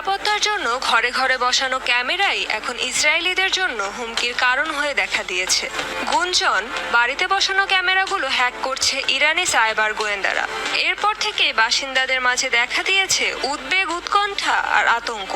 নিরাপত্তার জন্য ঘরে ঘরে বসানো ক্যামেরাই এখন ইসরায়েলিদের জন্য হুমকির কারণ হয়ে দেখা দিয়েছে। গুঞ্জন, বাড়িতে বসানো ক্যামেরাগুলো হ্যাক করছে ইরানি সাইবার গোয়েন্দারা। এরপর থেকে বাসিন্দাদের মাঝে দেখা দিয়েছে উদ্বেগ, উৎকণ্ঠা আর আতঙ্ক।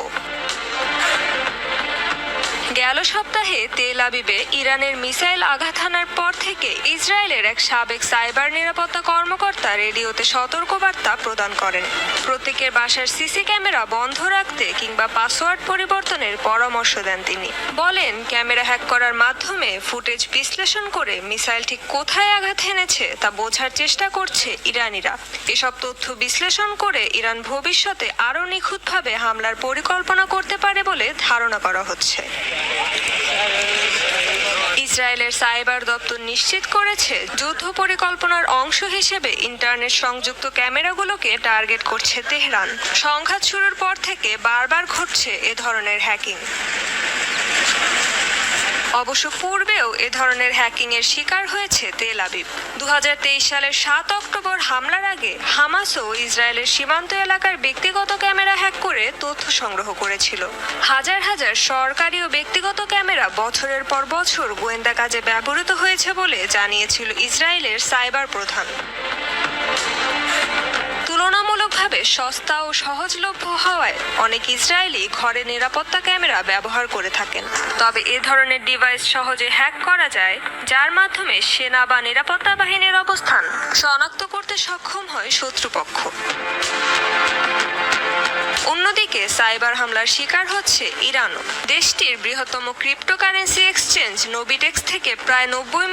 গেল সপ্তাহে তেল আবিবে ইরানের মিসাইল আঘাত হানার পর থেকে ইসরায়েলের এক সাবেক সাইবার নিরাপত্তা কর্মকর্তা রেডিওতে সতর্কবার্তা প্রদান করেন। প্রত্যেকের বাসার সিসি ক্যামেরা বন্ধ রাখতে কিংবা পাসওয়ার্ড পরিবর্তনের পরামর্শ দেন তিনি। বলেন, ক্যামেরা হ্যাক করার মাধ্যমে ফুটেজ বিশ্লেষণ করে মিসাইল ঠিক কোথায় আঘাত হেনেছে তা বোঝার চেষ্টা করছে ইরানিরা। এসব তথ্য বিশ্লেষণ করে ইরান ভবিষ্যতে আরও নিখুঁতভাবে হামলার পরিকল্পনা করতে ধারণা করা হচ্ছে। ইসরায়েলের সাইবার দপ্তর নিশ্চিত করেছে, যুদ্ধ পরিকল্পনার অংশ হিসেবে ইন্টারনেট সংযুক্ত ক্যামেরাগুলোকে টার্গেট করছে তেহরান। সংঘাত শুরুর পর থেকে বারবার ঘটছে এ ধরনের হ্যাকিং। অবশ্য পূর্বেও এ ধরনের হ্যাকিং এর শিকার হয়েছে তেল আবিব। দু হাজার তেইশ সালের সাত অক্টোবর হামলার আগে হামাসও ইসরায়েলের সীমান্ত এলাকার ব্যক্তিগত ক্যামেরা হ্যাক করে তথ্য সংগ্রহ করেছিল। হাজার হাজার সরকারি ও ব্যক্তিগত ক্যামেরা বছরের পর বছর গোয়েন্দা কাজে ব্যবহৃত হয়েছে বলে জানিয়েছিল ইসরায়েলের সাইবার প্রধান। সস্তা ও সহজলভ্য হওয়ায় অনেক ইসরায়েলি ঘরে নিরাপত্তা ক্যামেরা ব্যবহার করে থাকেন। তবে এ ধরনের ডিভাইস সহজে হ্যাক করা যায়, যার মাধ্যমে সেনা বা নিরাপত্তা বাহিনীর অবস্থান শনাক্ত করতে সক্ষম হয় শত্রুপক্ষ। অন্যদিকে, সাইবার হামলার শিকার হচ্ছে ইরানও। দেশটির বৃহত্তম ক্রিপ্টোকারেন্সি এক্সচেঞ্জ নোবিটেক্স থেকে প্রায় নব্বই